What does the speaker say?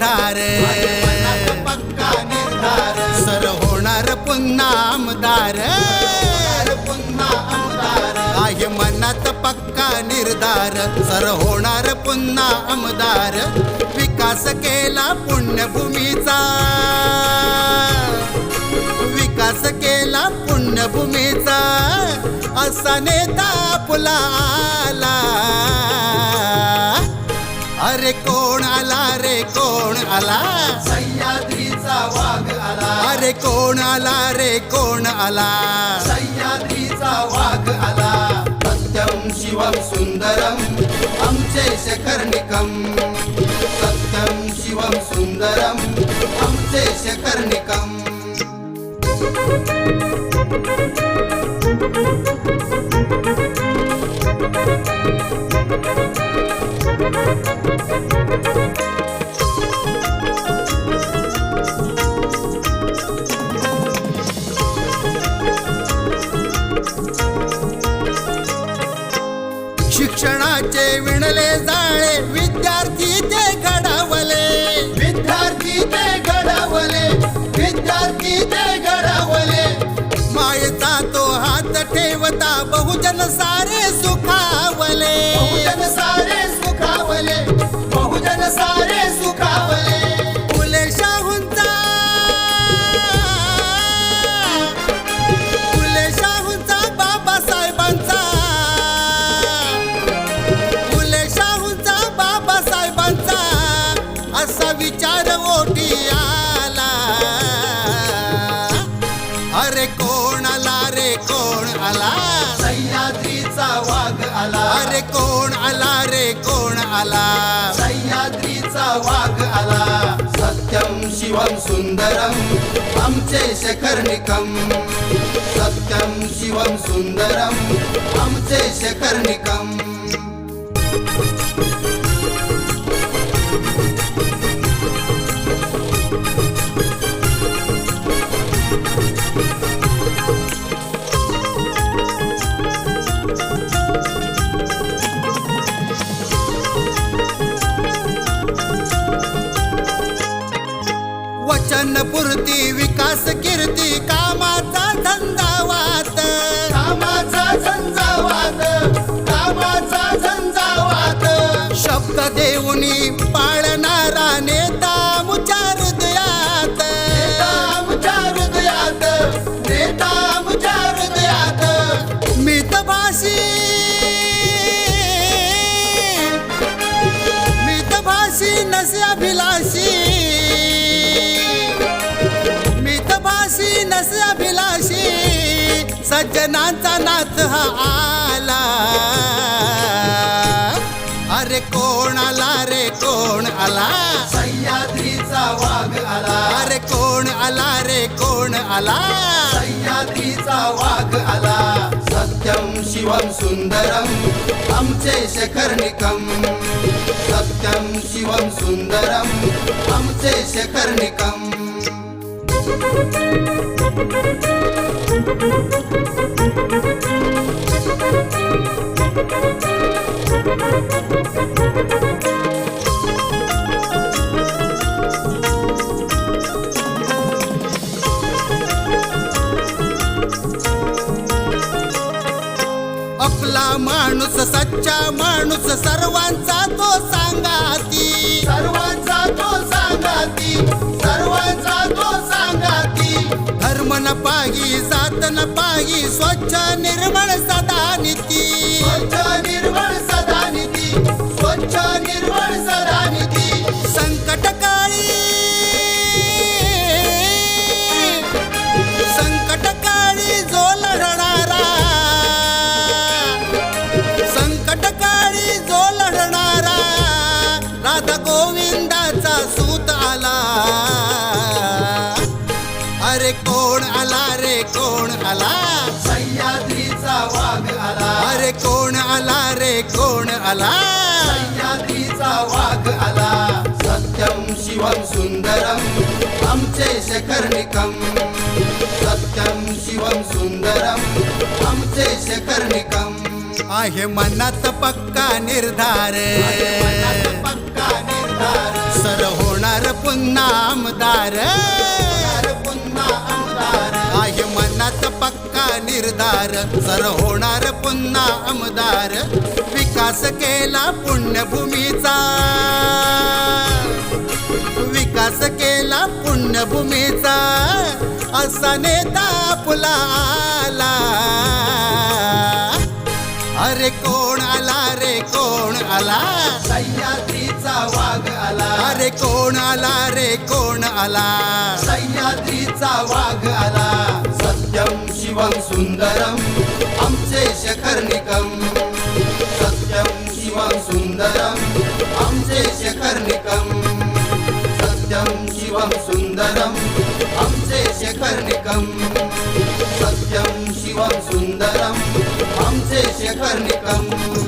निर्धार. पक्का निर्धार सर होणार पुन्हा आमदार पुन्हा आमदार. आहे मनात पक्का निर्धार. सर होणार पुन्हा आमदार. विकास केला पुण्यभूमीचा. विकास केला पुण्यभूमीचा. असा नेता आपला आला. अरे कोण आला रे कोण आला? सह्याद्रीचा वाघ आला. अरे कोण आला रे कोण आला? सह्याद्रीचा वाघ आला. सत्यम शिवम सुंदरम आमचे शकर्णिकम सत्यम शिवम सुंदरम आमचे शकर्णिकम बहुजन सारे सुख आला. सह्याद्रीचा वाघ आला. अरे कोण आला रे कोण आला? सह्याद्रीचा वाघ आला. सत्यम शिवम सुंदरम आमचे शकर्णिकम सत्यम शिवम सुंदरम आमचे शकर्णिकम वचन पुरती विकास कीर्ती कामाचा धंदावात कामाचा झंझावात कामाचा झंझावात शब्द देऊनी पाळणारा नेता मुचार दयात नेता आमच्या हृदयात नेता आमच्या हृदयात. मितभाषी मितभाषी नसे अभिलाषी. नसे अभिलाषी सज्जनांचा नाथ हा आला. अरे कोण आला रे कोण आला? सह्याद्रीचा वाघ आला. अरे कोण आला रे कोण आला? सह्याद्रीचा वाघ आला. सत्यम शिवम सुंदरम आमचे शकर्णिकम सत्यम शिवम सुंदरम आमचे शकर्णिकम आपला माणूस सच्चा माणूस सर्वांचा तो सांगाती. सर्वांचा स्वच्छ निर्मळ सदा नीती स्वच्छ निर्मळ सदा निधी स्वच्छ निर्मळ सदा निधी संकट काळी संकट काळी जो लढणारा संकट काळी जो लढणारा राधा गोविंदाचा सूत आला. अरे कोण आला रे कोण आला? सह्याद्रीचा वाघ आला. अरे कोण आला रे कोण आला? सह्याद्रीचा वाघ आला. सत्यम शिवम सुंदरम आमचे शकर्णिकम सत्यम शिवम सुंदरम आमचे शकर्णिकम आहे मनात पक्का निर्धार. पक्का निर्धार. सर होणार पुन्हा आमदार. पक्का निर्धार. सर होणार पुन्हा आमदार विकास केला पुण्यभूमीचा. विकास केला पुण्यभूमीचा. असा नेता आपला आला. अरे कोण आला रे कोण आला? सह्याद्रीचा वाघ आला. अरे कोण आला रे कोण आला? सह्याद्रीचा वाघ आला. शिवम सुंदरम आमचे शेखर निकम। सत्यम शिवम सुंदरम आमचे शेखर निकम। सत्यम शिवम सुंदरम आमचे शेखर निकम। सत्यम शिवम सुंदरम आमचे शेखर निकम।